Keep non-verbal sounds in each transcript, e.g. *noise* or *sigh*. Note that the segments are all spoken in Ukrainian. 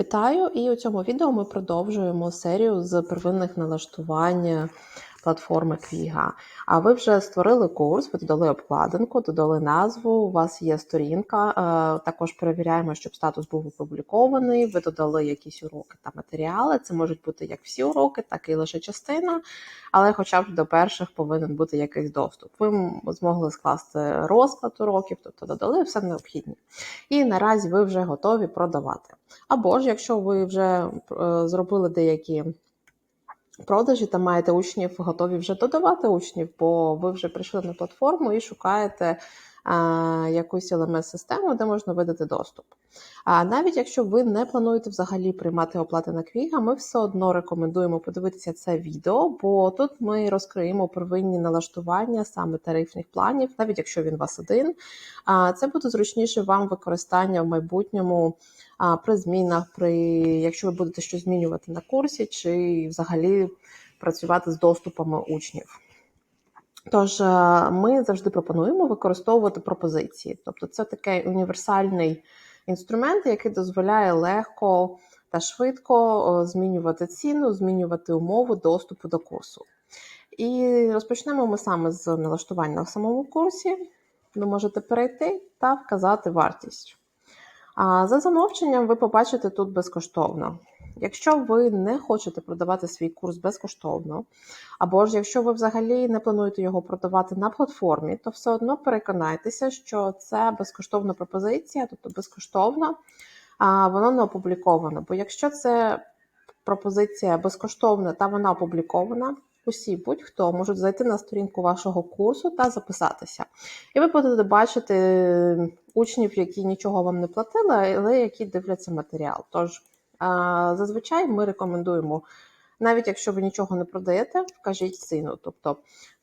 Вітаю! І у цьому відео ми продовжуємо серію з первинних налаштувань платформи Квіга. А ви вже створили курс, ви додали обкладинку, додали назву, у вас є сторінка. е, Також перевіряємо, щоб статус був опублікований. Ви додали якісь уроки та матеріали. Це можуть бути як всі уроки, так і лише частина. Але хоча б до перших повинен бути якийсь доступ. Ви змогли скласти розклад уроків, тобто додали все необхідне. І наразі ви вже готові продавати. Або ж, якщо ви вже е, зробили деякі продажі та маєте учнів, готові вже додавати учнів, бо ви вже прийшли на платформу і шукаєте якусь LMS-систему, де можна видати доступ. А навіть якщо ви не плануєте взагалі приймати оплати на Квіга, ми все одно рекомендуємо подивитися це відео, бо тут ми розкриємо первинні налаштування саме тарифних планів, навіть якщо він у вас один. А це буде зручніше вам використання в майбутньому при змінах, при якщо ви будете щось змінювати на курсі, чи взагалі працювати з доступами учнів. Тож е, ми завжди пропонуємо використовувати пропозиції, тобто це такий універсальний інструмент, який дозволяє легко та швидко змінювати ціну, змінювати умови доступу до курсу. І розпочнемо ми саме з налаштування на самому курсі. Ви можете перейти та вказати вартість. За замовченням ви побачите тут безкоштовно. Якщо ви не хочете продавати свій курс безкоштовно, або ж якщо ви взагалі не плануєте його продавати на платформі, то все одно переконайтеся, що це безкоштовна пропозиція, тобто безкоштовно, а воно не опубліковано. Бо якщо це пропозиція безкоштовна та вона опублікована, усі будь-хто можуть зайти на сторінку вашого курсу та записатися. І ви будете бачити учнів, які нічого вам не платили, але які дивляться матеріал. Тож зазвичай ми рекомендуємо, навіть якщо ви нічого не продаєте, вкажіть ціну. Тобто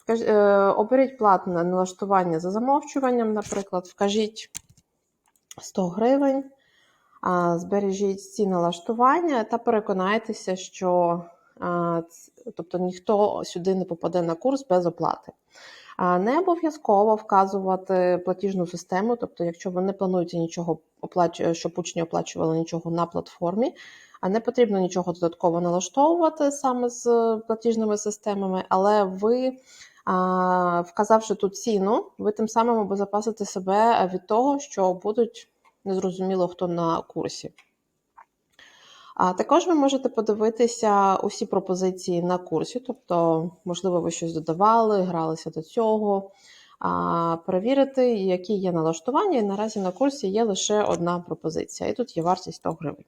е, оберіть платне налаштування за замовчуванням, наприклад, вкажіть 100 гривень, збережіть ці налаштування та переконайтеся, що тобто ніхто сюди не попаде на курс без оплати. Не обов'язково вказувати платіжну систему, тобто, якщо ви не плануєте нічого оплачу- щоб учні оплачували нічого на платформі, а не потрібно нічого додатково налаштовувати саме з платіжними системами, але ви, вказавши тут ціну, ви тим самим обезопасите себе від того, що будуть незрозуміло хто на курсі. А також ви можете подивитися усі пропозиції на курсі, тобто, можливо, ви щось додавали, гралися до цього, а, перевірити, які є налаштування. І наразі на курсі є лише одна пропозиція, і тут є вартість 100 гривень.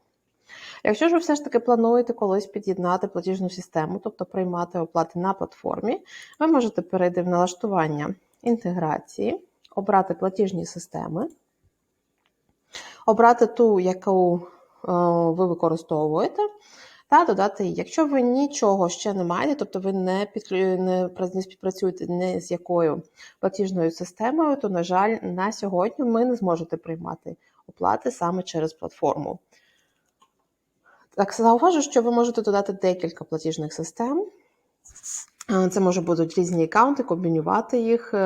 Якщо ж ви все ж таки плануєте колись під'єднати платіжну систему, тобто приймати оплати на платформі, ви можете перейти в налаштування інтеграції, обрати платіжні системи, обрати ту, яку ви використовуєте, та додати. Якщо ви нічого ще не маєте, тобто ви не, підклю... співпрацюєте ні з якою платіжною системою, то, на жаль, на сьогодні ми не зможете приймати оплати саме через платформу. Так, зауважу, що ви можете додати декілька платіжних систем. Е, Це може будуть різні аккаунти, комбінювати їх. Е,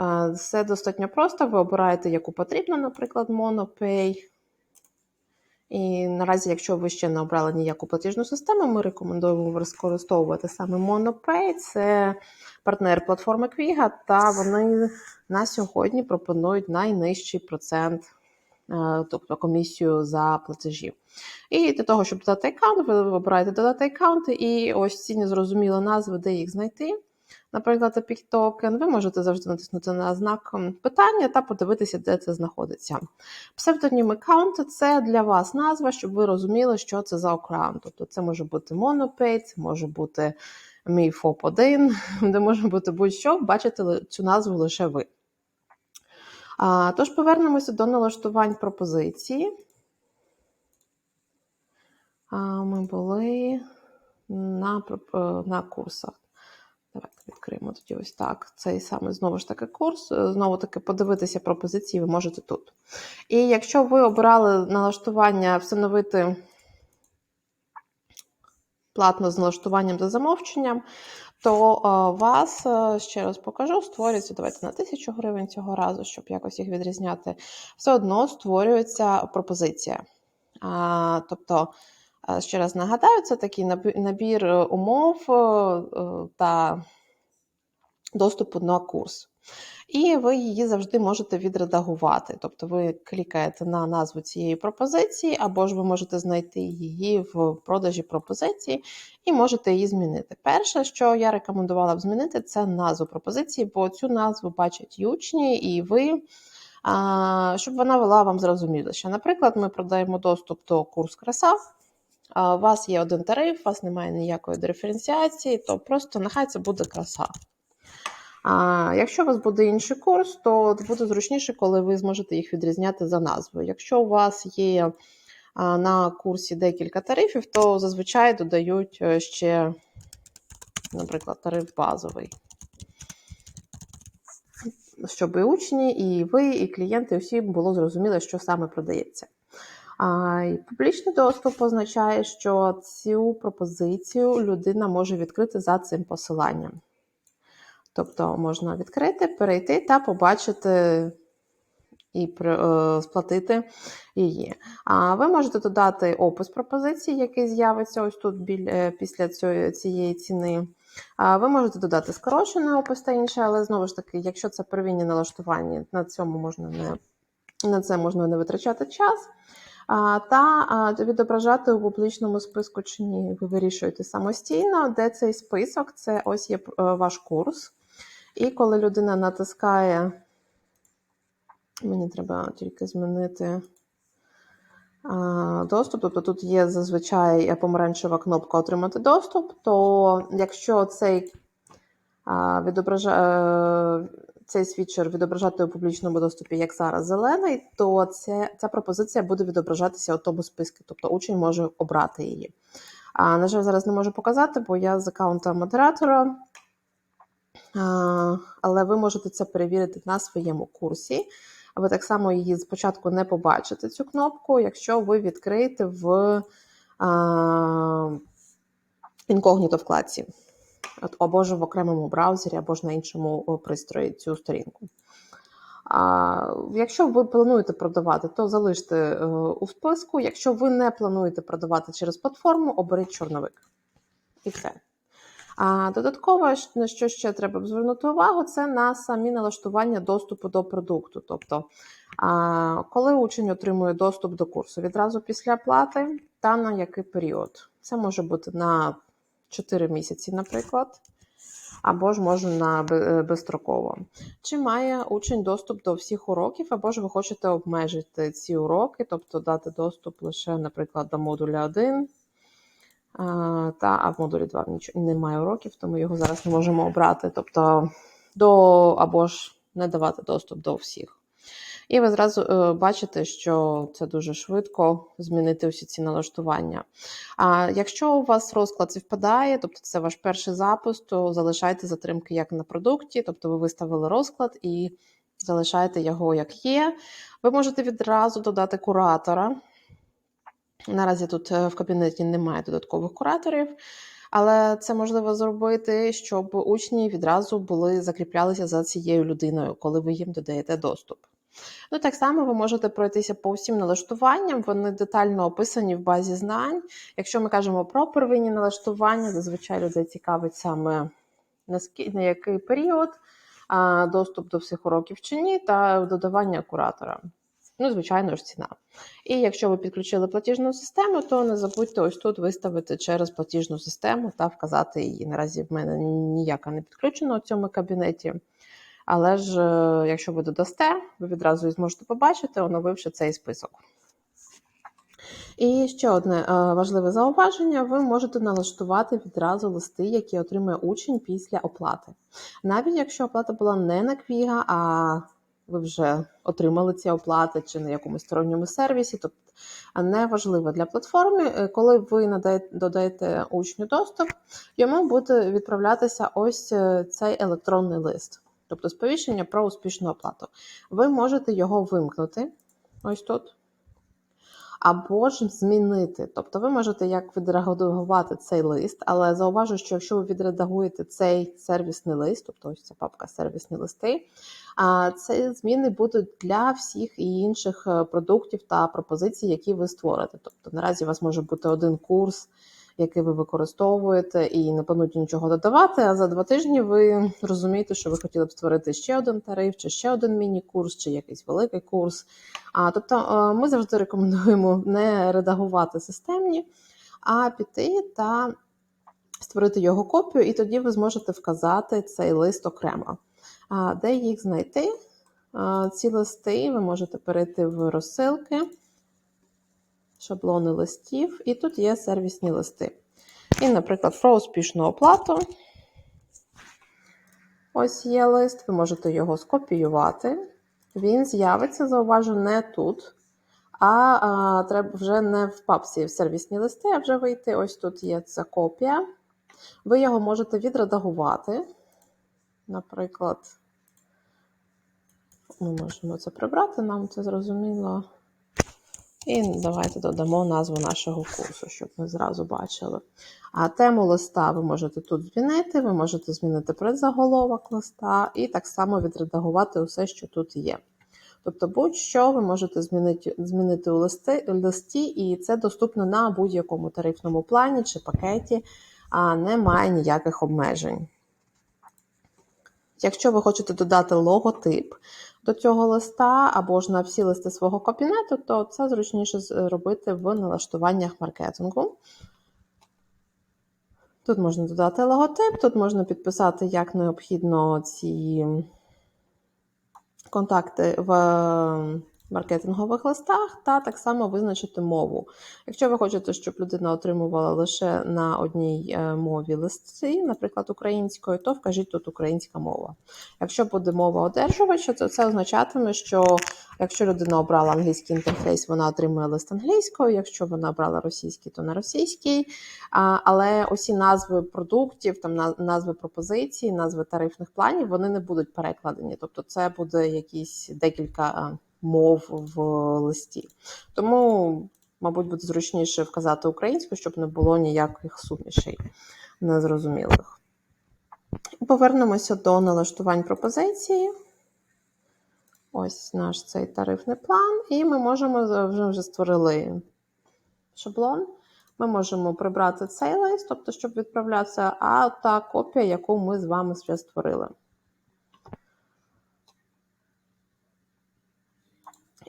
е, Все достатньо просто. Ви обираєте, яку потрібно, наприклад, MonoPay. І наразі, якщо ви ще не обрали ніяку платіжну систему, ми рекомендуємо використовувати саме MonoPay. Це партнер платформи Квіга, та вони на сьогодні пропонують найнижчий процент, е, тобто комісію за платежі. І для того, щоб додати аккаунт, ви вибираєте додати аккаунти, і ось ці незрозумілі назви, де їх знайти. Наприклад, Epic Token, ви можете завжди натиснути на знак питання та подивитися, де це знаходиться. Псевдонім аккаунту це для вас назва, щоб ви розуміли, що це за аккаунт. Тобто це може бути MonoPay, це може бути мій ФОП-1, *laughs* де може бути будь-що, бачите цю назву лише ви. А, тож повернемося до налаштувань пропозиції. А, ми були на, е, на курсах. Давайте відкриємо тоді ось так. Цей саме знову ж таки курс. Е, Знову таки подивитися пропозиції ви можете тут. І якщо ви обирали налаштування встановити платно з налаштуванням за замовченням, то е, вас, е, ще раз покажу, створюється, давайте на 1000 гривень цього разу, щоб якось їх відрізняти, все одно створюється пропозиція. А, тобто, ще раз нагадаю, це такий набір е, умов е, е, та доступу на курс. І ви її завжди можете відредагувати. Тобто ви клікаєте на назву цієї пропозиції, або ж ви можете знайти її в продажі пропозиції і можете її змінити. Перше, що я рекомендувала б змінити, це назву пропозиції, бо цю назву бачать учні, і ви. Щоб вона вела вам зрозуміліше. Наприклад, ми продаємо доступ до курс краса. У вас є один тариф, у вас немає ніякої диференціації, то просто нехай це буде краса. А якщо у вас буде інший курс, то буде зручніше, коли ви зможете їх відрізняти за назвою. Якщо у вас є на курсі декілька тарифів, то зазвичай додають е, ще, наприклад, тариф базовий. Щоб і учні, і ви, і клієнти усім було зрозуміло, що саме продається. Публічний доступ означає, що цю пропозицію людина може відкрити за цим посиланням. Тобто можна відкрити, перейти та побачити і е, сплатити її. А ви можете додати опис пропозиції, який з'явиться ось тут біль- е, після цієї ціни. А ви можете додати скорочений опис та інше, але знову ж таки, якщо це первинні налаштування, на цьому можна не на це можна не витрачати час. Та відображати у публічному списку чи ні, ви вирішуєте самостійно, де цей список, це ось є е, ваш курс. І коли людина натискає, мені треба тільки змінити доступ, тобто тут є зазвичай помаранчева кнопка Отримати доступ, то якщо цей відображає. Цей свідчер відображати у публічному доступі, як зараз зелений, то це, ця пропозиція буде відображатися у тому списку, тобто учень може обрати її. А, На жаль, зараз не можу показати, бо я з аккаунта модератора. Але ви можете це перевірити на своєму курсі. Ви так само її спочатку не побачите, цю кнопку, якщо ви відкриєте в інкогніто вкладці, або ж в окремому браузері, або ж на іншому пристрої цю сторінку. А, Якщо ви плануєте продавати, то залиште е, у списку. Якщо ви не плануєте продавати через платформу, оберіть чорновик. І все. А додатково, на що ще треба звернути увагу, це на самі налаштування доступу до продукту. Тобто, коли учень отримує доступ до курсу відразу після оплати, та на який період. Це може бути на 4 місяці, наприклад, або ж може на безстроково. Чи має учень доступ до всіх уроків, або ж ви хочете обмежити ці уроки, тобто дати доступ лише, наприклад, до модуля 1. Та а в модулі 2 немає уроків, тому його зараз не можемо обрати. Тобто до або ж не давати доступ до всіх. І ви зразу е, бачите, що це дуже швидко змінити усі ці налаштування. А якщо у вас розклад співпадає, тобто це ваш перший запуск, то залишайте затримки як на продукті, тобто ви виставили розклад і залишаєте його як є. Ви можете відразу додати куратора. Наразі тут е, в кабінеті немає додаткових кураторів, але це можливо зробити, щоб учні відразу були закріплялися за цією людиною, коли ви їм додаєте доступ. Ну, так само ви можете пройтися по всім налаштуванням, вони детально описані в базі знань. Якщо ми кажемо про первинні налаштування, зазвичай людей цікавить саме на, який період, доступ до всіх уроків чи ні, та додавання куратора. Ну, звичайно ж, ціна. І якщо ви підключили платіжну систему, то не забудьте ось тут виставити через платіжну систему та вказати її. Наразі в мене ніяка не підключена у цьому кабінеті. Але ж, е, якщо ви додасте, ви відразу зможете побачити, оновивши цей список. І ще одне е, важливе зауваження: ви можете налаштувати відразу листи, які отримує учень після оплати. Навіть якщо оплата була не на Квіга, а ви вже отримали ці оплати чи на якомусь сторонньому сервісі, тобто не важливо для платформи, е, коли ви надаєте, додаєте учню доступ, йому буде відправлятися ось цей електронний лист, тобто сповіщення про успішну оплату. Ви можете його вимкнути ось тут. або ж змінити. Тобто ви можете як відредагувати цей лист, але зауважу, що якщо ви відредагуєте цей сервісний лист, тобто ось ця папка сервісні листи, а ці зміни будуть для всіх і інших е, продуктів та пропозицій, які ви створите. Тобто наразі у вас може бути один курс, який ви використовуєте, і не плануєте нічого додавати. А за два тижні ви розумієте, що ви хотіли б створити ще один тариф, чи ще один міні-курс, чи якийсь великий курс. А тобто, е, ми завжди рекомендуємо не редагувати системні, а піти та створити його копію, і тоді ви зможете вказати цей лист окремо. Де їх знайти? Ці листи ви можете перейти в розсилки, шаблони листів, і тут є сервісні листи. І, наприклад, про успішну оплату. Ось є лист, ви можете його скопіювати. Він з'явиться, зауважу, не тут. А, а треба вже не в папці в сервісні листи, а вже вийти. Ось тут є ця копія. Ви його можете відредагувати. Наприклад, ми можемо це прибрати, нам це зрозуміло. І давайте додамо назву нашого курсу, щоб ми зразу бачили. А тему листа ви можете тут змінити, ви можете змінити предзаголовок листа і так само відредагувати усе, що тут є. Тобто, будь-що ви можете змінити змінити у листи, листі, і це доступно на будь-якому тарифному плані чи пакеті, а немає ніяких обмежень. Якщо ви хочете додати логотип до цього листа або ж на всі листи свого кабінету, то це зручніше зробити в налаштуваннях маркетингу. Тут можна додати логотип, тут можна підписати, як необхідно ці контакти в маркетингових листах, та так само визначити мову. Якщо ви хочете, щоб людина отримувала лише на одній е, мові листи, наприклад, українською, то вкажіть тут українська мова. Якщо буде мова одержувача, то це означатиме, що якщо людина обрала англійський інтерфейс, вона отримує лист англійською, якщо вона обрала російський, то на російський. Але усі назви продуктів, там назви пропозицій, назви тарифних планів, вони не будуть перекладені. Тобто, це буде якісь декілька мов в листі. Тому, мабуть, буде зручніше вказати українську, щоб не було ніяких сумішей незрозумілих. Повернемося до налаштувань пропозиції. Ось наш цей тарифний план, і ми можемо вже вже створили шаблон. Ми можемо прибрати цей лист, тобто, щоб відправлятися, а та копія, яку ми з вами вже створили.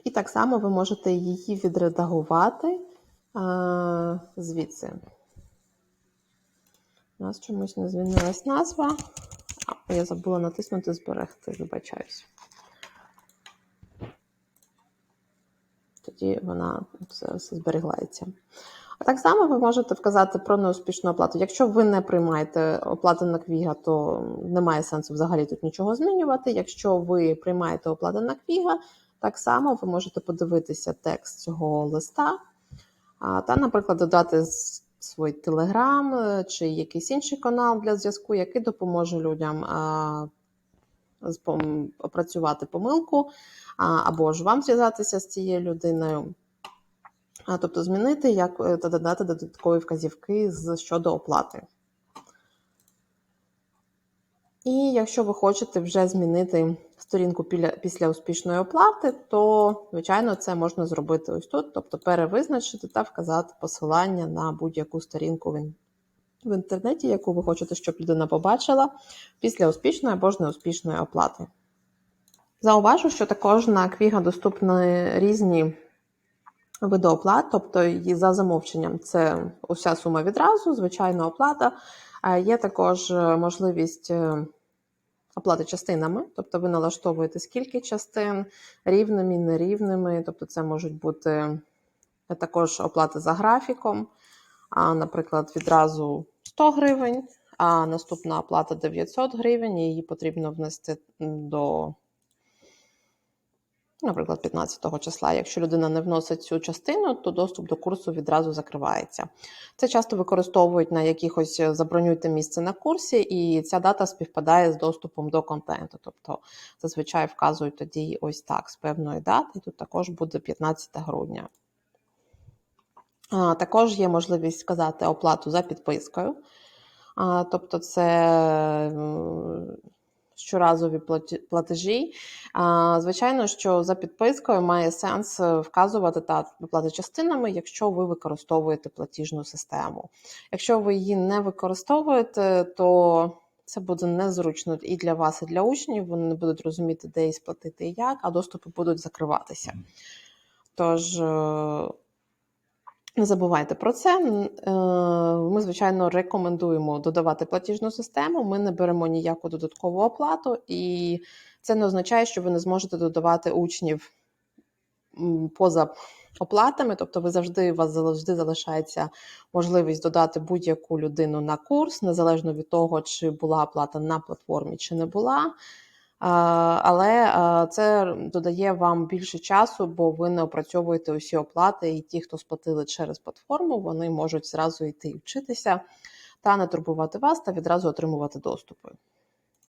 І так само ви можете її відредагувати а, звідси. У нас чомусь не змінилась назва. А, я забула натиснути Зберегти, вибачаюсь. Тоді вона все, все зберігається. А так само ви можете вказати про неуспішну оплату. Якщо ви не приймаєте оплату на Квіга, то немає сенсу взагалі тут нічого змінювати. Якщо ви приймаєте оплату на Квіга, так само ви можете подивитися текст цього листа, та, наприклад, додати свій телеграм чи якийсь інший канал для зв'язку, який допоможе людям опрацювати помилку, або ж вам зв'язатися з цією людиною. Тобто змінити як е, та додати додаткові вказівки щодо оплати. І якщо ви хочете вже змінити сторінку після успішної оплати, то, звичайно, це можна зробити ось тут, тобто перевизначити та вказати посилання на будь-яку сторінку в інтернеті, яку ви хочете, щоб людина побачила після успішної або ж неуспішної оплати. Зауважу, що також на Квіга доступні різні види оплат, тобто за замовченням це уся сума відразу, звичайна оплата. Є також е, можливість е, оплати частинами, тобто ви налаштовуєте скільки частин, рівними, нерівними, тобто це можуть бути е, також оплати за графіком, а, наприклад, відразу 100 гривень, а наступна оплата 900 гривень, і її потрібно внести до наприклад, 15 числа. Якщо людина не вносить цю частину, то доступ до курсу відразу закривається. Це часто використовують на якихось е, забронюйте місце на курсі, і ця дата співпадає з доступом до контенту. Тобто зазвичай вказують тоді ось так з певної дати, тут також буде 15 грудня. Також є можливість сказати оплату за підпискою. Тобто, це щоразові платежі. Звичайно, що за підпискою має сенс е, вказувати та виплати частинами, якщо ви використовуєте платіжну систему. Якщо ви її не використовуєте, то це буде незручно і для вас, і для учнів. Вони не будуть розуміти, де її сплатити і як, а доступи будуть закриватися. Тож. Не забувайте про це. Е, Ми, звичайно, рекомендуємо додавати платіжну систему. Ми не беремо ніяку додаткову оплату, і це не означає, що ви не зможете додавати учнів поза оплатами. Тобто, ви завжди у вас завжди залишається можливість додати будь-яку людину на курс, незалежно від того, чи була оплата на платформі, чи не була. Але це додає вам більше часу, бо ви не опрацьовуєте усі оплати, і ті, хто сплатили через платформу, вони можуть зразу йти і вчитися та не турбувати вас та відразу отримувати доступи.